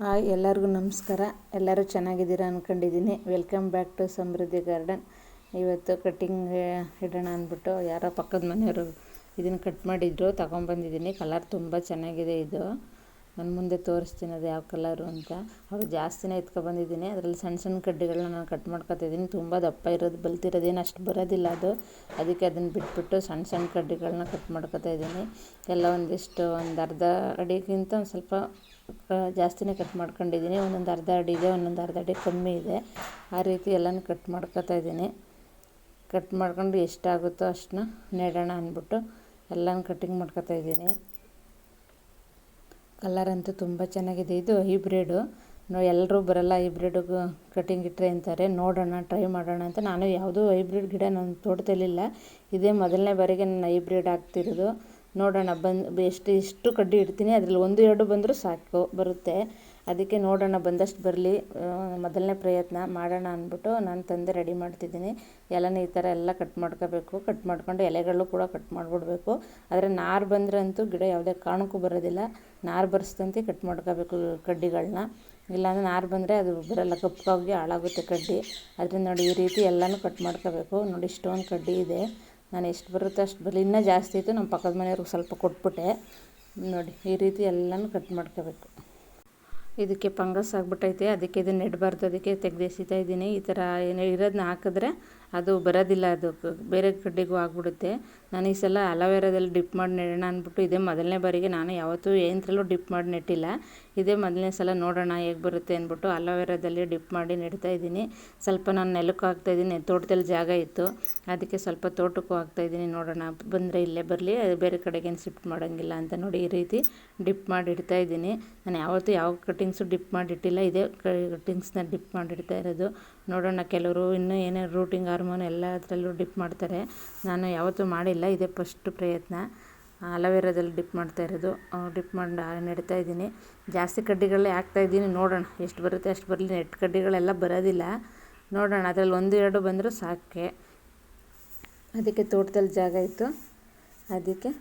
Hi, ಎಲ್ಲರಿಗೂ ನಮಸ್ಕಾರ. ಎಲ್ಲರೂ ಚೆನ್ನಾಗಿದ್ದೀರಾ ಅಂದ್ಕೊಂಡಿದ್ದೀನಿ welcome back to Samriddhi garden ಇವತ್ತು ಕಟ್ಟಿಂಗ್ ಇಡೋಣ ಅಂದ್ಬಿಟ್ಟು ಯಾರೋ ಪಕ್ಕದ ಮನೆಯವರು ಇದನ್ನು ಕಟ್ ಮಾಡಿದ್ರು ತಗೊಂಬಂದಿದ್ದೀನಿ ಕಲರ್ ತುಂಬ ಚೆನ್ನಾಗಿದೆ ಇದು. ನನ್ನ ಮುಂದೆ ತೋರಿಸ್ತೀನಿ ಅದು ಯಾವ ಕಲರು ಅಂತ. ಅವಾಗ ಜಾಸ್ತಿನೇ ಎತ್ಕೊಬಂದಿದ್ದೀನಿ. ಅದರಲ್ಲಿ ಸಣ್ಣ ಸಣ್ಣ ಕಡ್ಡಿಗಳನ್ನ ನಾನು ಕಟ್ ಮಾಡ್ಕೊತಿದ್ದೀನಿ. ತುಂಬ ದಪ್ಪ ಇರೋದು, ಬಲ್ತಿರೋದೇನು ಅಷ್ಟು ಬರೋದಿಲ್ಲ ಅದು. ಅದಕ್ಕೆ ಅದನ್ನು ಬಿಟ್ಬಿಟ್ಟು ಸಣ್ಣ ಸಣ್ಣ ಕಡ್ಡಿಗಳನ್ನ ಕಟ್ ಮಾಡ್ಕೊತಾ ಇದ್ದೀನಿ ಎಲ್ಲ ಒಂದಿಷ್ಟು ಒಂದು ಅರ್ಧ ಅಡಿಗಿಂತ ಒಂದು ಸ್ವಲ್ಪ ಜಾಸ್ತಿನೇ ಕಟ್ ಮಾಡ್ಕೊಂಡಿದ್ದೀನಿ. ಒಂದೊಂದು ಅರ್ಧ ಅಡಿ ಇದೆ, ಒಂದೊಂದು ಅರ್ಧ ಅಡಿ ಕಮ್ಮಿ ಇದೆ. ಆ ರೀತಿ ಎಲ್ಲನೂ ಕಟ್ ಮಾಡ್ಕೊತಾ ಇದ್ದೀನಿ ಕಟ್ ಮಾಡ್ಕೊಂಡು ಎಷ್ಟಾಗುತ್ತೋ ಅಷ್ಟನ್ನ ನೆಡೋಣ ಅಂದ್ಬಿಟ್ಟು ಎಲ್ಲನೂ ಕಟ್ಟಿಂಗ್ ಮಾಡ್ಕೊತಾ ಇದ್ದೀನಿ ಕಲರ್ ಅಂತೂ ತುಂಬ ಚೆನ್ನಾಗಿದೆ. ಇದು ಹೈಬ್ರಿಡು. ಎಲ್ಲರೂ ಬರಲ್ಲ ಹೈಬ್ರಿಡ್ ಕಟಿಂಗ್ ಇಟ್ಟರೆ ಅಂತಾರೆ. ನೋಡೋಣ, ಟ್ರೈ ಮಾಡೋಣ ಅಂತ ನಾನು ಯಾವುದೂ ಹೈಬ್ರಿಡ್ ಗಿಡ ನನ್ನ ತೋಟದಲ್ಲಿಲ್ಲ. ಇದೇ ಮೊದಲನೇ ಬಾರಿಗೆ ನಾನು ಹೈಬ್ರಿಡ್ ಹಾಕ್ತಿರೋದು ನೋಡೋಣ, ಬಂದು, ಎಷ್ಟು, ಇಷ್ಟು ಕಡ್ಡಿ ಇಡ್ತೀನಿ. ಅದರಲ್ಲಿ ಒಂದು, ಎರಡು ಬಂದರೂ ಸಾಕು, ಬರುತ್ತೆ. ಅದಕ್ಕೆ ನೋಡೋಣ, ಬಂದಷ್ಟು ಬರಲಿ ಮೊದಲನೇ ಪ್ರಯತ್ನ ಮಾಡೋಣ ಅಂದ್ಬಿಟ್ಟು ನಾನು ತಂದೆ ರೆಡಿ ಮಾಡ್ತಿದ್ದೀನಿ. ಎಲ್ಲನೂ ಈ ಥರ ಎಲ್ಲ ಕಟ್ ಮಾಡ್ಕೋಬೇಕು, ಕಟ್ ಮಾಡ್ಕೊಂಡು ಎಲೆಗಳು ಕೂಡ ಕಟ್ ಮಾಡಿಬಿಡ್ಬೇಕು. ಆದರೆ ನಾರು ಬಂದರೆ ಅಂತೂ ಗಿಡ ಯಾವುದೇ ಕಾರಣಕ್ಕೂ ಬರೋದಿಲ್ಲ. ನಾರು ಬರ್ಸ್ದಂತೆ ಕಟ್ ಮಾಡ್ಕೋಬೇಕು ಕಡ್ಡಿಗಳನ್ನ ಇಲ್ಲಾಂದರೆ ನಾರು ಬಂದರೆ ಅದು ಬರೋಲ್ಲ, ಕಪ್ಪಾಗಿ ಹಾಳಾಗುತ್ತೆ ಕಡ್ಡಿ. ಅದರಿಂದ ನೋಡಿ ಈ ರೀತಿ ಎಲ್ಲನೂ ಕಟ್ ಮಾಡ್ಕೋಬೇಕು. ನೋಡಿ ಇಷ್ಟೊಂದು ಕಡ್ಡಿ ಇದೆ. ನಾನು ಎಷ್ಟು ಬರುತ್ತೋ ಅಷ್ಟು ಬರಲಿ. ಇನ್ನೂ ಜಾಸ್ತಿ ಇತ್ತು ನಮ್ಮ ಪಕ್ಕದ ಮನೆಯವ್ರಿಗೆ ಸ್ವಲ್ಪ ಕೊಟ್ಬಿಟ್ಟೆ. ನೋಡಿ ಈ ರೀತಿ ಎಲ್ಲನೂ ಕಟ್ ಮಾಡ್ಕೋಬೇಕು. ಇದಕ್ಕೆ ಫಂಗಸ್ ಆಗಿಬಿಟ್ಟೈತೆ ಅದಕ್ಕೆ ಇದನ್ನ ನೆಡಬಾರ್ದು ಅದಕ್ಕೆ ತೆಗೆದೆಸಿತಾ ಇದ್ದೀನಿ. ಈ ಥರ ಏನು ಇರೋದನ್ನ ಹಾಕಿದ್ರೆ ಅದು ಬರೋದಿಲ್ಲ, ಅದು ಬೇರೆ ಕಡೆಗೂ ಆಗಿಬಿಡುತ್ತೆ. ನಾನು ಈ ಸಲ ಅಲೋವೆರಾದಲ್ಲಿ ಡಿಪ್ ಮಾಡಿ ನೆಡೋಣ ಅಂದ್ಬಿಟ್ಟು ಇದೇ ಮೊದಲನೇ ಬಾರಿಗೆ ನಾನು ಯಾವತ್ತೂ ಏನರಲ್ಲೂ ಡಿಪ್ ಮಾಡಿ ನೆಟ್ಟಿಲ್ಲ. ಇದೇ ಮೊದಲನೇ ಸಲ ನೋಡೋಣ ಹೇಗೆ ಬರುತ್ತೆ ಅಂದ್ಬಿಟ್ಟು ಅಲೋವೆರಾದಲ್ಲಿ ಡಿಪ್ ಮಾಡಿ ನೆಡ್ತಾ ಇದ್ದೀನಿ. ಸ್ವಲ್ಪ ನಾನು ನೆಲಕ್ಕೂ ಹಾಕ್ತಾಯಿದ್ದೀನಿ ತೋಟದಲ್ಲಿ ಜಾಗ ಇತ್ತು. ಅದಕ್ಕೆ ಸ್ವಲ್ಪ ತೋಟಕ್ಕೂ ಹಾಕ್ತಾಯಿದ್ದೀನಿ ನೋಡೋಣ. ಬಂದರೆ ಇಲ್ಲೇ ಬರಲಿ ಬೇರೆ ಕಡೆಗೇನು ಶಿಫ್ಟ್ ಮಾಡೋಂಗಿಲ್ಲ ಅಂತ ನೋಡಿ ಈ ರೀತಿ ಡಿಪ್ ಮಾಡಿ ಇಡ್ತಾ ಇದ್ದೀನಿ. ನಾನು ಯಾವತ್ತೂ ಯಾವ ಕಟ್ಟಿಂಗ್ಸು ಡಿಪ್ ಮಾಡಿಟ್ಟಿಲ್ಲ ಇದೇ ಕಟ್ಟಿಂಗ್ಸ್ನ ಡಿಪ್ ಮಾಡಿಡ್ತಾ ಇರೋದು. ನೋಡೋಣ ಕೆಲವರು ಇನ್ನೂ ಏನೇ ರೂಟಿಂಗ್ ಹಾರ್ಮೋನ್ ಎಲ್ಲದರಲ್ಲೂ ಡಿಪ್ ಮಾಡ್ತಾರೆ. ನಾನು ಯಾವತ್ತೂ ಮಾಡಿಲ್ಲ, ಇದೇ ಫಸ್ಟ್ ಪ್ರಯತ್ನ. ಅಲೋವೆರಾದಲ್ಲಿ ಡಿಪ್ ಮಾಡ್ತಾ ಇರೋದು. ಡಿಪ್ ಮಾಡಿ ನೆಡ್ತಾ ಇದ್ದೀನಿ. ಜಾಸ್ತಿ ಕಡ್ಡಿಗಳೇ ಹಾಕ್ತಾಯಿದ್ದೀನಿ ನೋಡೋಣ, ಎಷ್ಟು ಬರುತ್ತೆ, ಅಷ್ಟು ಬರಲಿ. ನೆಟ್ ಕಡ್ಡಿಗಳೆಲ್ಲ ಬರೋದಿಲ್ಲ. ನೋಡೋಣ, ಅದರಲ್ಲಿ ಒಂದು, ಎರಡು ಬಂದರೂ ಸಾಕೆ. ಅದಕ್ಕೆ ತೋಟದಲ್ಲಿ ಜಾಗ ಇತ್ತು. ಅದಕ್ಕೆ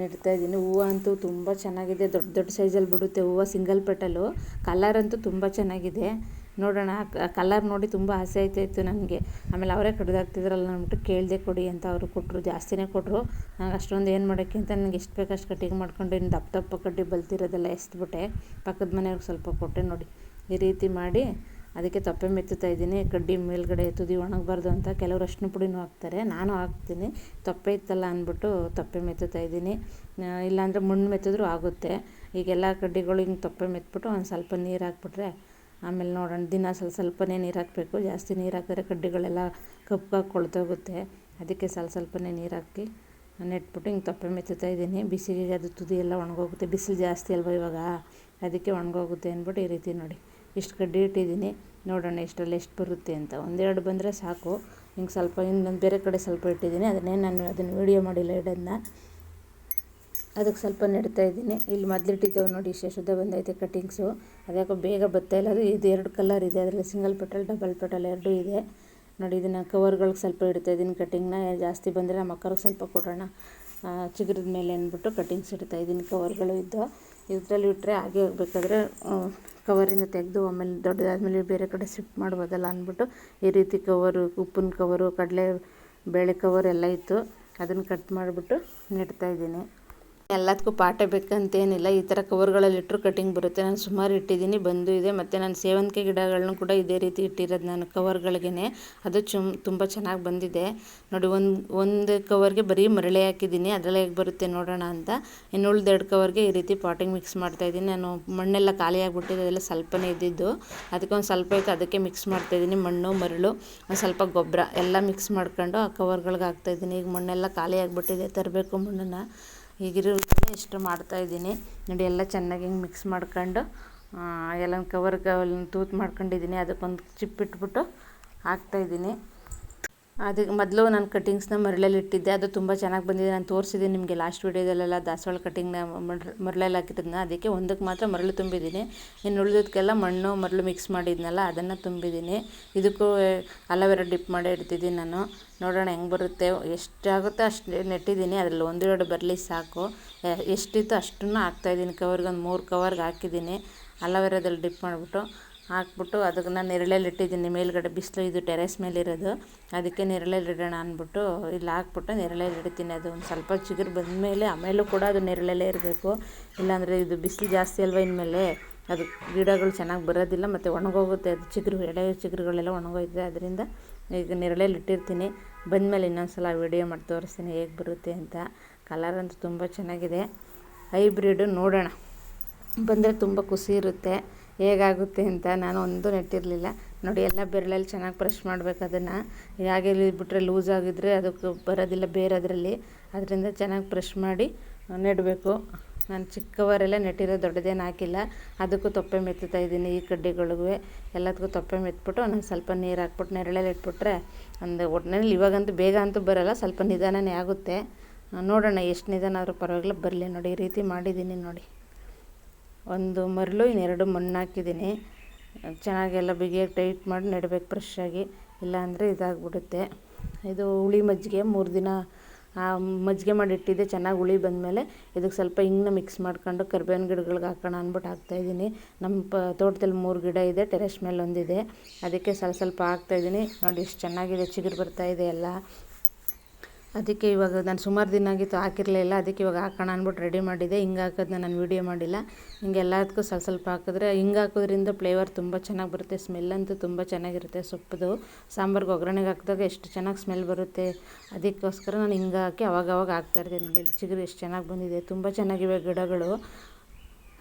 ನೆಡ್ತಾ ಇದ್ದೀನಿ. ಹೂವು ಅಂತೂ ತುಂಬ ಚೆನ್ನಾಗಿದೆ. ದೊಡ್ಡ ದೊಡ್ಡ ಸೈಜಲ್ಲಿ ಬಿಡುತ್ತೆ. ಹೂವು ಸಿಂಗಲ್ ಪೆಟಲು ಕಲರ್ ಅಂತೂ ತುಂಬ ಚೆನ್ನಾಗಿದೆ. ನೋಡೋಣ ಕಲರ್ ನೋಡಿ ತುಂಬ ಆಸೆ ಆಯ್ತಾಯಿತ್ತು ನನಗೆ. ಆಮೇಲೆ ಅವರೇ ಕಡ್ದಾಕ್ತಿದ್ರಲ್ಲ ಅಂದ್ಬಿಟ್ಟು ಕೇಳಿದೆ ಕೊಡಿ ಅಂತ ಅವರು ಕೊಟ್ಟರು ಜಾಸ್ತಿನೇ ಕೊಟ್ಟರು ನಂಗೆ ಅಷ್ಟೊಂದು ಏನು ಮಾಡೋಕ್ಕೆ ಅಂತ ನನಗೆ ಎಷ್ಟು ಬೇಕು ಅಷ್ಟು ಕಟ್ಟಿಗೆ ಮಾಡ್ಕೊಂಡು ಇನ್ನು ದಪ್ಪ ದಪ್ಪ ಕಡ್ಡಿ ಬಲ್ತಿರೋದೆಲ್ಲ ಎಸ್ಬಿಟ್ಟೆ. ಪಕ್ಕದ ಮನೆಯವ್ರಿಗೆ ಸ್ವಲ್ಪ ಕೊಟ್ಟೆ ನೋಡಿ. ಈ ರೀತಿ ಮಾಡಿ ಅದಕ್ಕೆ ತೊಪ್ಪೆ ಮೆತ್ತುತ್ತಾ ಇದ್ದೀನಿ. ಕಡ್ಡಿ ಮೇಲ್ಗಡೆ ತುದಿ ಒಣಗಬಾರ್ದು ಅಂತ ಕೆಲವರು ಅರ್ಶಿನ ಪುಡಿನೂ ಹಾಕ್ತಾರೆ. ನಾನು ಹಾಕ್ತೀನಿ. ತೊಪ್ಪೆ ಇತ್ತಲ್ಲ ಅಂದ್ಬಿಟ್ಟು ತೊಪ್ಪೆ ಮೆತ್ತುತ್ತಾ ಇದ್ದೀನಿ. ಇಲ್ಲಾಂದರೆ ಮಣ್ಣು ಮೆತ್ತಿದ್ರೂ ಆಗುತ್ತೆ. ಈಗೆಲ್ಲ ಕಡ್ಡಿಗಳು ಹಿಂಗೆ ತೊಪ್ಪೆ ಮೆತ್ಬಿಟ್ಟು ಒಂದು ಸ್ವಲ್ಪ ನೀರು ಹಾಕ್ಬಿಟ್ರೆ ಆಮೇಲೆ ನೋಡೋಣ, ದಿನ ಸ್ವಲ್ಪ ಸ್ವಲ್ಪನೇ ನೀರು ಹಾಕಬೇಕು. ಜಾಸ್ತಿ ನೀರು ಹಾಕಿದ್ರೆ ಕಡ್ಡಿಗಳೆಲ್ಲ ಕಪ್ಪಾಗಿ ಕೊಳ್ತೋಗುತ್ತೆ ಅದಕ್ಕೆ ಸ್ವಲ್ಪ ಸ್ವಲ್ಪನೇ ನೀರು ಹಾಕಿ ನೆಟ್ಬಿಟ್ಟು ಹಿಂಗೆ ತೊಪ್ಪೆ ಮೆತ್ತುತ್ತಾ ಇದ್ದೀನಿ. ಬಿಸಿಗೆ ಅದು ತುದಿ ಎಲ್ಲ ಒಣಗೋಗುತ್ತೆ. ಬಿಸಿಲು ಜಾಸ್ತಿ ಅಲ್ವ ಇವಾಗ? ಅದಕ್ಕೆ ಒಣಗೋಗುತ್ತೆ ಅಂದ್ಬಿಟ್ಟು ಈ ರೀತಿ ನೋಡಿ. ಇಷ್ಟು ಕಡ್ಡಿ ಇಟ್ಟಿದ್ದೀನಿ. ನೋಡೋಣ ಇಷ್ಟರಲ್ಲಿ ಎಷ್ಟು ಬರುತ್ತೆ ಅಂತ. ಒಂದೆರಡು ಬಂದರೆ ಸಾಕು. ಹಿಂಗೆ ಸ್ವಲ್ಪ ಇನ್ನೊಂದು ಬೇರೆ ಕಡೆ ಸ್ವಲ್ಪ ಇಟ್ಟಿದ್ದೀನಿ. ಅದನ್ನೇ ನಾನು ಅದನ್ನು ವೀಡಿಯೋ ಮಾಡಿಲ್ಲ ಇಡೋದನ್ನ. ಅದಕ್ಕೆ ಸ್ವಲ್ಪ ನೆಡ್ತಾ ಇದ್ದೀನಿ. ಇಲ್ಲಿ ಮೊದಲಿಟ್ಟಿದ್ದೇವೆ ನೋಡಿ ಶುದ್ಧ ಬಂದೈತೆ ಕಟ್ಟಿಂಗ್ಸು. ಅದ್ಯಾಕೋ ಬೇಗ ಇಲ್ಲ. ಅದು ಇದು ಎರಡು ಕಲರ್ ಇದೆ. ಅದರಲ್ಲಿ ಸಿಂಗಲ್ ಪೆಟಲ್ ಡಬಲ್ ಪೆಟಲ್ ಎರಡೂ ಇದೆ. ನೋಡಿ, ಇದನ್ನು ಕವರ್ಗಳಿಗೆ ಸ್ವಲ್ಪ ಇಡ್ತಾ ಇದ್ದೀನಿ ಕಟ್ಟಿಂಗ್ನ. ಜಾಸ್ತಿ ಬಂದರೆ ನಮ್ಮ ಅಕ್ಕರಿಗೆ ಸ್ವಲ್ಪ ಕೊಡೋಣ. ಚಿಗುರಿದ ಮೇಲೆ ಅಂದ್ಬಿಟ್ಟು ಕಟ್ಟಿಂಗ್ಸ್ ಇಡ್ತಾ ಇದ್ದೀನಿ ಕವರ್ಗಳು ಇದ್ದು ಇದರಲ್ಲಿ ಇಟ್ಟರೆ ಹಾಗೆ ಹೋಗ್ಬೇಕಾದ್ರೆ ಕವರಿಂದ ತೆಗೆದು ಆಮೇಲೆ ದೊಡ್ಡದಾದ್ಮೇಲೆ ಬೇರೆ ಕಡೆ ಶಿಫ್ಟ್ ಮಾಡ್ಬೋದಲ್ಲ ಅಂದ್ಬಿಟ್ಟು ಈ ರೀತಿ ಕವರು, ಉಪ್ಪಿನ ಕವರು, ಕಡಲೆ, ಬೇಳೆ ಕವರ್ ಎಲ್ಲ ಇತ್ತು. ಅದನ್ನು ಕಟ್ ಮಾಡಿಬಿಟ್ಟು ನೆಡ್ತಾಯಿದ್ದೀನಿ ಎಲ್ಲದಕ್ಕೂ ಪಾಠ ಬೇಕಂತೇನಿಲ್ಲ. ಈ ಥರ ಕವರ್ಗಳಲ್ಲಿ ಇಟ್ಟರು ಕಟಿಂಗ್ ಬರುತ್ತೆ. ನಾನು ಸುಮಾರು ಇಟ್ಟಿದ್ದೀನಿ, ಬಂದು ಇದೆ. ಮತ್ತು ನಾನು ಸೇವಂತಿಗೆ ಗಿಡಗಳನ್ನು ಕೂಡ ಇದೇ ರೀತಿ ಇಟ್ಟಿರೋದು ನಾನು ಕವರ್ಗಳಿಗೇ ಅದು ಚುಮ್ ತುಂಬ ಚೆನ್ನಾಗಿ ಬಂದಿದೆ. ನೋಡಿ, ಒಂದು ಒಂದು ಕವರ್ಗೆ ಬರೀ ಮರಳೆ ಹಾಕಿದ್ದೀನಿ. ಅದರಲ್ಲೇ ಹೇಗೆ ಬರುತ್ತೆ ನೋಡೋಣ ಅಂತ. ಇನ್ನು ಉಳ್ದೆರಡು ಕವರ್ಗೆ ಈ ರೀತಿ ಪಾಟಿಂಗ್ ಮಿಕ್ಸ್ ಮಾಡ್ತಾಯಿದ್ದೀನಿ ನಾನು ಮಣ್ಣೆಲ್ಲ ಖಾಲಿ ಆಗಿಬಿಟ್ಟಿದೆ. ಅದೆಲ್ಲ ಸ್ವಲ್ಪನೇ ಇದ್ದಿದ್ದು. ಅದಕ್ಕೆ ಒಂದು ಸ್ವಲ್ಪ ಇತ್ತು ಅದಕ್ಕೆ ಮಿಕ್ಸ್ ಮಾಡ್ತಾಯಿದ್ದೀನಿ ಮಣ್ಣು, ಮರಳು, ಒಂದು ಸ್ವಲ್ಪ ಗೊಬ್ಬರ ಎಲ್ಲ ಮಿಕ್ಸ್ ಮಾಡ್ಕೊಂಡು ಆ ಕವರ್ಗಳಿಗೆ ಹಾಕ್ತಾಯಿದ್ದೀನಿ ಈಗ ಮಣ್ಣೆಲ್ಲ ಖಾಲಿ ಆಗಿಬಿಟ್ಟಿದೆ. ತರಬೇಕು ಮಣ್ಣನ್ನು. ಈಗಿರೋದಕ್ಕೆ ಇಷ್ಟು ಮಾಡ್ತಾಯಿದ್ದೀನಿ ನೋಡಿ ಎಲ್ಲ ಚೆನ್ನಾಗಿ ಹಿಂಗೆ ಮಿಕ್ಸ್ ಮಾಡ್ಕೊಂಡು ಎಲ್ಲ ಕವರ್ಗೆ ತೂತು ಮಾಡ್ಕೊಂಡಿದ್ದೀನಿ. ಅದಕ್ಕೊಂದು ಚಿಪ್ ಇಟ್ಬಿಟ್ಟು ಹಾಕ್ತಾಯಿದ್ದೀನಿ ಅದಕ್ಕೆ ಮೊದಲು ನಾನು ಕಟ್ಟಿಂಗ್ಸ್ನ ಮರಳಲ್ಲಿ ಇಟ್ಟಿದ್ದೆ. ಅದು ತುಂಬ ಚೆನ್ನಾಗಿ ಬಂದಿದೆ. ನಾನು ತೋರಿಸಿದ್ದೀನಿ ನಿಮಗೆ ಲಾಸ್ಟ್ ವೀಡಿಯೋದಲ್ಲೆಲ್ಲ ದಾಸವಾಳ ಕಟ್ಟಿಂಗ್ನ ಮರಳಲ್ಲಿ ಹಾಕಿದ್ದನ್ನ ಅದಕ್ಕೆ ಒಂದಕ್ಕೆ ಮಾತ್ರ ಮರಳು ತುಂಬಿದ್ದೀನಿ ಇನ್ನು ಉಳಿದಕ್ಕೆಲ್ಲ ಮಣ್ಣು, ಮರಳು ಮಿಕ್ಸ್ ಮಾಡಿದ್ನಲ್ಲ, ಅದನ್ನು ತುಂಬಿದ್ದೀನಿ ಇದಕ್ಕೂ ಅಲೋವೆರಾ ಡಿಪ್ ಮಾಡಿ ಇಡ್ತಿದ್ದೀನಿ ನಾನು. ನೋಡೋಣ ಹೆಂಗೆ ಬರುತ್ತೆ, ಎಷ್ಟಾಗುತ್ತೋ ಅಷ್ಟು ನೆಟ್ಟಿದ್ದೀನಿ ಅದರಲ್ಲಿ ಒಂದೆರಡು ಬರಲಿ ಸಾಕು. ಎಷ್ಟಿತ್ತು ಅಷ್ಟನ್ನು ಹಾಕ್ತಾಯಿದ್ದೀನಿ ಕವರ್ಗೆ ಒಂದು ಮೂರು ಕವರ್ಗೆ ಹಾಕಿದ್ದೀನಿ ಅಲೋವೆರಾದಲ್ಲಿ ಡಿಪ್ ಮಾಡಿಬಿಟ್ಟು. ಹಾಕ್ಬಿಟ್ಟು ಅದಕ್ಕೆ ನೆರಳಲ್ಲಿ ಇಟ್ಟಿದ್ದೀನಿ. ಮೇಲ್ಗಡೆ ಬಿಸಿಲು ಇದು ಟೆರೆಸ್ ಮೇಲೆ ಇರೋದು ಅದಕ್ಕೆ ನೆರಳಲ್ಲಿ ಇಡೋಣ ಅಂದ್ಬಿಟ್ಟು ಇಲ್ಲಿ ಹಾಕ್ಬಿಟ್ಟು ನೆರಳಲ್ಲಿ ಇಡ್ತೀನಿ. ಅದು ಒಂದು ಸ್ವಲ್ಪ ಚಿಗುರು ಬಂದಮೇಲೆ ಆಮೇಲೂ ಕೂಡ ಅದು ನೆರಳಲ್ಲೇ ಇರಬೇಕು. ಇಲ್ಲಾಂದರೆ ಇದು ಬಿಸಿಲು ಜಾಸ್ತಿ ಅಲ್ವ ಇನ್ಮೇಲೆ? ಅದು ಗಿಡಗಳು ಚೆನ್ನಾಗಿ ಬರೋದಿಲ್ಲ ಮತ್ತು ಒಣಗೋಗುತ್ತೆ. ಅದು ಚಿಗುರು, ಎಳೆ ಚಿಗುರುಗಳೆಲ್ಲ ಒಣಗೋಯ್ತದೆ. ಅದರಿಂದ ಈಗ ನೆರಳಲ್ಲಿ ಇಟ್ಟಿರ್ತೀನಿ. ಬಂದಮೇಲೆ ಇನ್ನೊಂದು ಸಲ ವೀಡಿಯೋ ಮಾಡಿ ತೋರಿಸ್ತೀನಿ ಹೇಗೆ ಬರುತ್ತೆ ಅಂತ. ಕಲರ್ ಅಂತೂ ತುಂಬ ಚೆನ್ನಾಗಿದೆ. ಹೈಬ್ರಿಡು ನೋಡೋಣ. ಬಂದರೆ ತುಂಬ ಖುಷಿ ಇರುತ್ತೆ. ಹೇಗಾಗುತ್ತೆ ಅಂತ ನಾನು ಒಂದು ನೆಟ್ಟಿರಲಿಲ್ಲ. ನೋಡಿ, ಎಲ್ಲ ಬೆರಳಲ್ಲಿ ಚೆನ್ನಾಗಿ ಪ್ರೆಶ್ ಮಾಡಬೇಕು ಅದನ್ನು. ಹಾಗೆ ಬಿಟ್ಟರೆ ಲೂಸ್ ಆಗಿದ್ರೆ ಅದಕ್ಕೆ ಬರೋದಿಲ್ಲ ಬೇರೆ ಅದರಲ್ಲಿ. ಅದರಿಂದ ಚೆನ್ನಾಗಿ ಪ್ರೆಶ್ ಮಾಡಿ ನೆಡಬೇಕು. ನಾನು ಚಿಕ್ಕವರೆಲ್ಲ ನೆಟ್ಟಿರೋ ದೊಡ್ಡದೇನು ಹಾಕಿಲ್ಲ. ಅದಕ್ಕೂ ತೊಪ್ಪೆ ಮೆತ್ತುತ್ತಾ ಇದ್ದೀನಿ ಈ ಕಡ್ಡಿಗಳಿಗೂ ಎಲ್ಲದಕ್ಕೂ ತೊಪ್ಪೆ ಮೆತ್ಬಿಟ್ಟು ನಾನು ಸ್ವಲ್ಪ ನೀರು ಹಾಕ್ಬಿಟ್ಟು ನೆರಳಲ್ಲಿ ಇಟ್ಬಿಟ್ರೆ ಒಂದು ಒಟ್ಟಿನಲ್ಲಿ ಇವಾಗಂತೂ ಬೇಗ ಅಂತೂ ಬರೋಲ್ಲ, ಸ್ವಲ್ಪ ನಿಧಾನನೇ ಆಗುತ್ತೆ. ನೋಡೋಣ, ಎಷ್ಟು ನಿಧಾನ ಆದರೂ ಪರವಾಗಿಲ್ಲ. ಬರಲಿ ನೋಡಿ, ಈ ರೀತಿ ಮಾಡಿದ್ದೀನಿ ನೋಡಿ. ಒಂದು ಮರಳು, ಇನ್ನೆರಡು ಮಣ್ಣು ಹಾಕಿದ್ದೀನಿ. ಚೆನ್ನಾಗೆಲ್ಲ ಬಿಗಿಯಾಗಿ ಟೈಟ್ ಮಾಡಿ ನೆಡಬೇಕು ಫ್ರೆಶ್ಶಾಗಿ ಇಲ್ಲಾಂದರೆ ಇದಾಗ್ಬಿಡುತ್ತೆ. ಇದು ಹುಳಿ ಮಜ್ಜಿಗೆ, ಮೂರು ದಿನ ಮಜ್ಜಿಗೆ ಮಾಡಿ ಇಟ್ಟಿದ್ದೆ, ಚೆನ್ನಾಗಿ ಹುಳಿ ಬಂದಮೇಲೆ ಇದಕ್ಕೆ ಸ್ವಲ್ಪ ಹಿಂಗನ್ನ ಮಿಕ್ಸ್ ಮಾಡ್ಕೊಂಡು ಕರ್ಬೇವಿನ ಗಿಡಗಳಿಗೆ ಹಾಕೋಣ ಅಂದ್ಬಿಟ್ಟು ಹಾಕ್ತಾಯಿದ್ದೀನಿ ನಮ್ಮ ಪ, ತೋಟದಲ್ಲಿ ಮೂರು ಗಿಡ ಇದೆ ಟೆರೆಸ್ ಮೇಲೆ ಒಂದಿದೆ. ಅದಕ್ಕೆ ಸ್ವಲ್ಪ ಸ್ವಲ್ಪ ಹಾಕ್ತಾಯಿದ್ದೀನಿ ನೋಡಿ, ಎಷ್ಟು ಚೆನ್ನಾಗಿದೆ, ಚಿಗುರು ಬರ್ತಾಯಿದೆ ಎಲ್ಲ. ಅದಕ್ಕೆ ಇವಾಗ ನಾನು ಸುಮಾರು ದಿನ ಆಗಿತ್ತು ಹಾಕಿರಲಿಲ್ಲ ಅದಕ್ಕೆ ಇವಾಗ ಹಾಕೋಣ ಅಂದ್ಬಿಟ್ಟು ರೆಡಿ ಮಾಡಿದೆ. ಹಿಂಗೆ ಹಾಕೋದನ್ನ ನಾನು ವೀಡಿಯೋ ಮಾಡಿಲ್ಲ. ಹಿಂಗೆ ಎಲ್ಲದಕ್ಕೂ ಸ್ವಲ್ಪ ಸ್ವಲ್ಪ ಹಾಕಿದ್ರೆ ಹಿಂಗೆ ಹಾಕೋದ್ರಿಂದ ಫ್ಲೇವರ್ ತುಂಬ ಚೆನ್ನಾಗಿ ಬರುತ್ತೆ ಸ್ಮೆಲ್ ಅಂತೂ ತುಂಬ ಚೆನ್ನಾಗಿರುತ್ತೆ ಸೊಪ್ಪುದು. ಸಾಂಬಾರ್ಗೆ ಒಗ್ಗರಣೆಗೆ ಹಾಕಿದಾಗ ಎಷ್ಟು ಚೆನ್ನಾಗಿ ಸ್ಮೆಲ್ ಬರುತ್ತೆ. ಅದಕ್ಕೋಸ್ಕರ ನಾನು ಹಿಂಗೆ ಹಾಕಿ ಅವಾಗವಾಗ ಹಾಕ್ತಾಯಿರ್ತೀನಿ ನೋಡಿ ಚಿಗುರು ಎಷ್ಟು ಚೆನ್ನಾಗಿ ಬಂದಿದೆ. ತುಂಬ ಚೆನ್ನಾಗಿವೆ ಗಿಡಗಳು.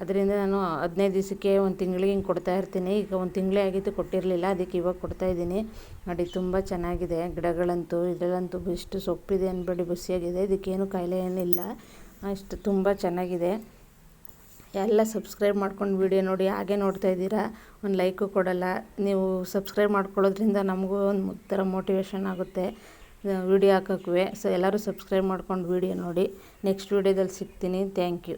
ಅದರಿಂದ ನಾನು ಹದಿನೈದು ದಿವಸಕ್ಕೆ ಒಂದು ತಿಂಗಳಿಗೆ ಹಿಂಗೆ ಕೊಡ್ತಾ ಇರ್ತೀನಿ. ಈಗ ಒಂದು ತಿಂಗಳೇ ಆಗಿತ್ತು ಕೊಟ್ಟಿರಲಿಲ್ಲ. ಅದಕ್ಕೆ ಇವಾಗ ಕೊಡ್ತಾ ಇದ್ದೀನಿ. ನೋಡಿ, ತುಂಬ ಚೆನ್ನಾಗಿದೆ. ಗಿಡಗಳಂತೂ, ಇದರಲ್ಲಂತೂ ಎಷ್ಟು ಸೊಪ್ಪಿದೆ ಅನ್ಬೇಡಿ, ಬಿಸಿಯಾಗಿದೆ. ಇದಕ್ಕೇನು ಕಾಯಿಲೆ ಏನಿಲ್ಲ. ಅಷ್ಟು ತುಂಬ ಚೆನ್ನಾಗಿದೆ. ಎಲ್ಲ ಸಬ್ಸ್ಕ್ರೈಬ್ ಮಾಡ್ಕೊಂಡು ವೀಡಿಯೋ ನೋಡಿ, ಹಾಗೆ ನೋಡ್ತಾ ಇದ್ದೀರಾ? ಒಂದು ಲೈಕು ಕೊಡಲ್ಲ. ನೀವು ಸಬ್ಸ್ಕ್ರೈಬ್ ಮಾಡ್ಕೊಳ್ಳೋದ್ರಿಂದ ನಮಗೂ ಒಂದು ಥರ ಮೋಟಿವೇಶನ್ ಆಗುತ್ತೆ. ವಿಡಿಯೋ ಹಾಕೋಕ್ಕೂ ಸೊ, ಎಲ್ಲರೂ ಸಬ್ಸ್ಕ್ರೈಬ್ ಮಾಡ್ಕೊಂಡು ವೀಡಿಯೋ ನೋಡಿ. ನೆಕ್ಸ್ಟ್ ವೀಡಿಯೋದಲ್ಲಿ ಸಿಗ್ತೀನಿ. Thank you.